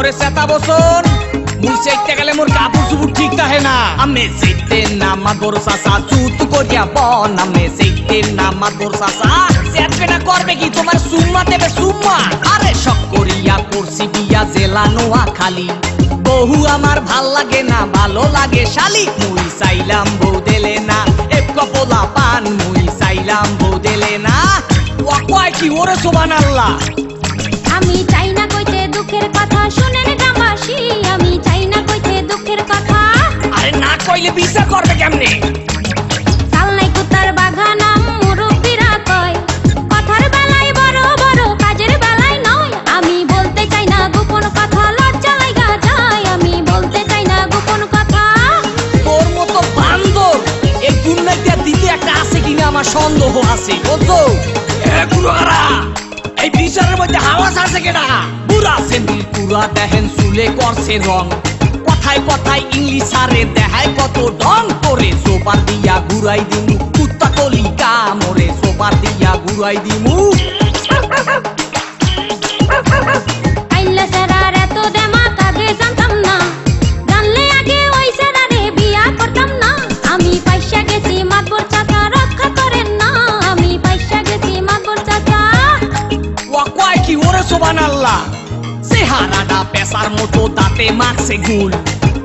ওরে সেতা বসন। গেলে মোর কাপড় চুপুর ঠিক থাকে না। না সাসা চুত করিয়া না সাসা সেটকে না করবে কি তোমার সুম্মা দেবে সুম্মা আরে শক করিয়া করছি বিয়া জেলা নোয়া খালি বহু আমার ভালো লাগে না, ভালো লাগে শালি। মুই চাইলাম বউ দেলে না, এক কপলা পান। মুই চাইলাম বউ দেলে না। ও কয় কি ওরে সোবান আল্লাহ আমি চাই কথা শুনেন গ্রামবাসী আমি চাই না কইতে দুঃখের কথা। আরে না কইলে বিচার করবে কেমনে? আমার সন্দেহ আছে। বুঝছ এ কুড়ারা এই বিচারের মধ্যে হাওয়া আছে কেনা বুড়া সেন্দিল পুরা দেখেন চুলে করছে রং। কথায় কথায় ইংলিশ আরে দেখায় কত ঢং করে। সোপার দিয়া ঘুরাই দিমু, কুত্তা কলি কামরে সোপার দিয়া ঘুরাই দিমু। আল্লাহ। চেহারাটা পেশার মতো দাঁতে মাখছে গুল।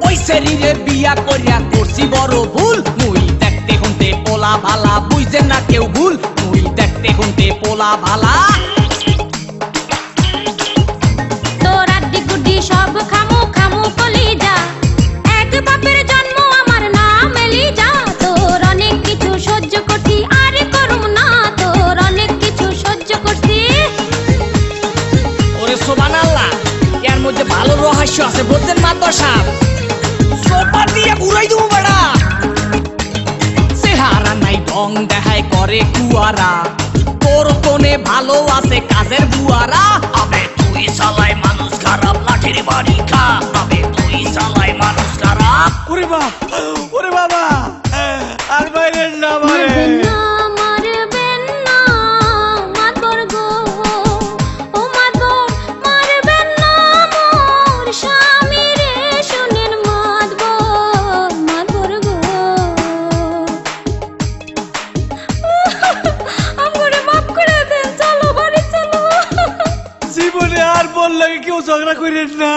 ওই শরীরে বিয়া করিয়া করছি বড় ভুল। মুই দেখতে হুনতে পোলা ভালা বুঝছে না কেউ ভুল? মুই দেখতে হুনতে পোলা ভালা রহস্য আছে, বলতেন সাহেব। সোপা দিয়ে ঘুরাই দেবো বেড়া। চেহারা নাই, ঢং দেখায় করে কুয়ারা। তোর কোনে ভালো আছে কাজের বুয়ারা আবে তুই চালাই মানুষ জীবনে আর বললে কেউ ঝগড়া করেন না?